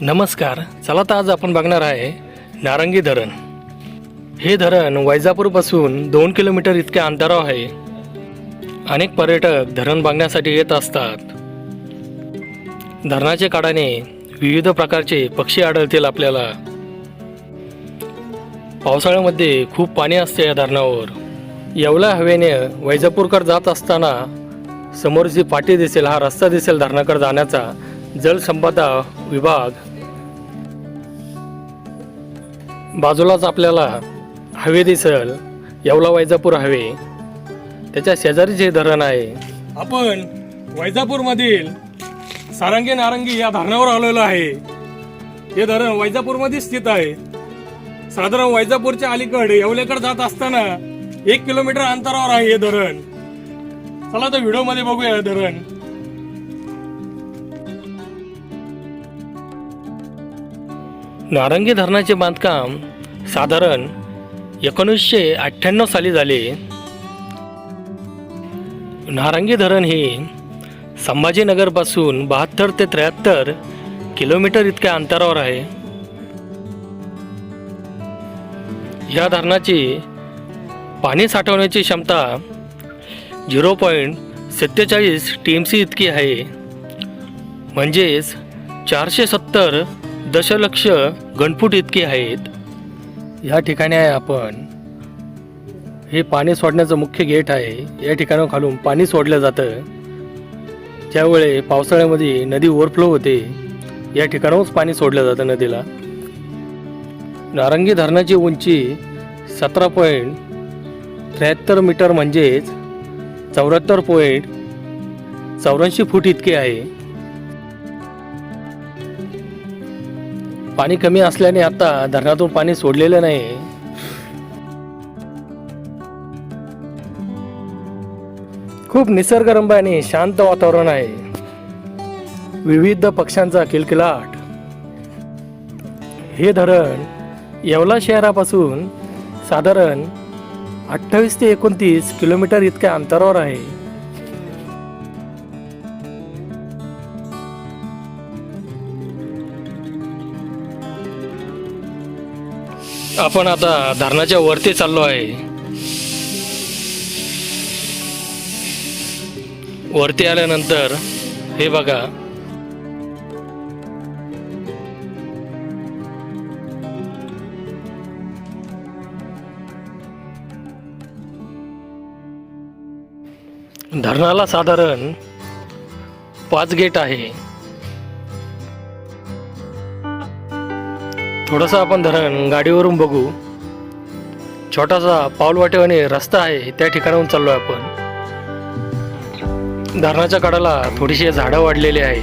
नमस्कार चला तर आज आपण बघणार आहे नारंगी धरण. हे धरण वैजापूरपासून दोन किलोमीटर इतक्या अंतरावर आहे. अनेक पर्यटक धरण बघण्यासाठी येत असतात. धरणाच्या काळाने विविध प्रकारचे पक्षी आढळतील आपल्याला. पावसाळ्यामध्ये खूप पाणी असते या धरणावर. येवला हवेने वैजापूरकर जात असताना समोर जी पाटी दिसेल हा रस्ता दिसेल धरणाकडे जाण्याचा. जलसंपदा विभाग. बाजूलाच आपल्याला हवे दिसेल येवला वैजापूर हवे. त्याच्या शेजारीच हे धरण आहे. आपण वैजापूर मधील सारंगी नारंगी या धरणावर आलेलो आहे. हे धरण वैजापूरमध्ये स्थित आहे. साधारण वैजापूरच्या अलीकडे येवलेकडे जात असताना एक किलोमीटर अंतरावर आहे हे धरण. चला तर व्हिडिओमध्ये बघूया धरण. नारंगी धरणाचे बांधकाम साधारण एकोणीसशे अठ्ठ्याण्णव साली झाले. नारंगी धरण हे संभाजीनगरपासून बहात्तर ते त्र्याहत्तर किलोमीटर इतक्या अंतरावर आहे. या धरणाची पाणी साठवण्याची क्षमता झिरो पॉईंट सत्तेचाळीस टी एम सी इतकी आहे. म्हणजेच चारशे सत्तर दशलक्ष गणफूट इतकी आहेत. या ठिकाणी आहे आपण. हे पाणी सोडण्याचं मुख्य गेट आहे. या ठिकाणावर खालून पाणी सोडलं जातं. त्यावेळे पावसाळ्यामध्ये नदी ओव्हरफ्लो होते. या ठिकाणाहूनच पाणी सोडलं जातं नदीला. नारंगी धरणाची उंची सतरा पॉईंट त्र्याहत्तर मीटर म्हणजेच चौऱ्याहत्तर पॉईंट चौऱ्याऐंशी फूट इतके आहे. पाणी कमी असल्याने आता धरणातून पाणी सोडलेलं नाही. खूप निसर्गरम्य आणि शांत वातावरण आहे. विविध पक्ष्यांचा किलकिलाट. हे धरण येवला शहरापासून साधारण अठ्ठावीस ते एकोणतीस किलोमीटर इतक्या अंतरावर आहे. आपण आता धरणाच्या वरती चाललो आहे. वरती आल्यानंतर हे बघा. धरणाला साधारण पाच गेट आहे. थोडंसं आपण धरण गाडीवरून बघू. छोटासा पाऊलवाटेवाने रस्ता आहे त्या ठिकाणाहून चाललो आहे आपण. धरणाच्या कडाला थोडीशी झाडं वाढलेली आहे.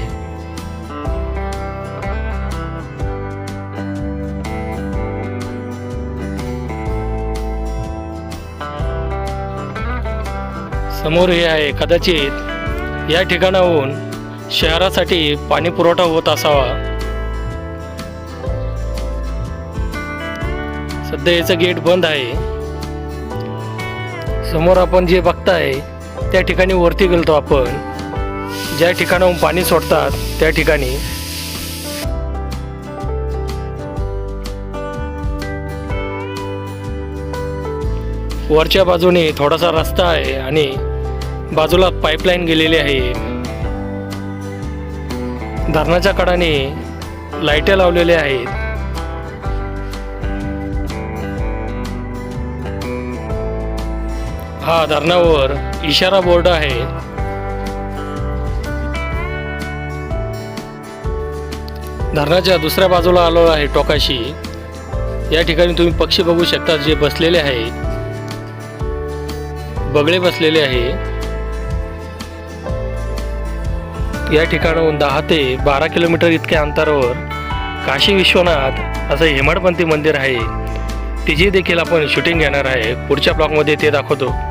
समोर हे आहे कदाचित या ठिकाणाहून शहरासाठी पाणी पुरवठा होत असावा. सध्या याचं गेट बंद आहे. समोर आपण जे बघताय त्या ठिकाणी वरती गेलतो आपण. ज्या ठिकाणाहून पाणी सोडतात त्या ठिकाणी. वरच्या बाजूने थोडासा रस्ता आहे आणि बाजूला पाईपलाईन गेलेली आहे. धरणाच्या कडाने लाईट्या लावलेल्या आहेत. हा धरणावर इशारा बोर्ड आहे. धरणाच्या दुसऱ्या बाजूला आलो आहे टोकाशी. या ठिकाणी तुम्ही पक्षी बघू शकता जे बसलेले आहे. बगळे बसलेले आहे. या ठिकाणाहून दहा ते बारा किलोमीटर इतक्या अंतरावर काशी विश्वनाथ असं हेमाडपंथी मंदिर आहे. तिची देखील आपण शूटिंग घेणार आहे. पुढच्या ब्लॉगमध्ये ते दाखवतो.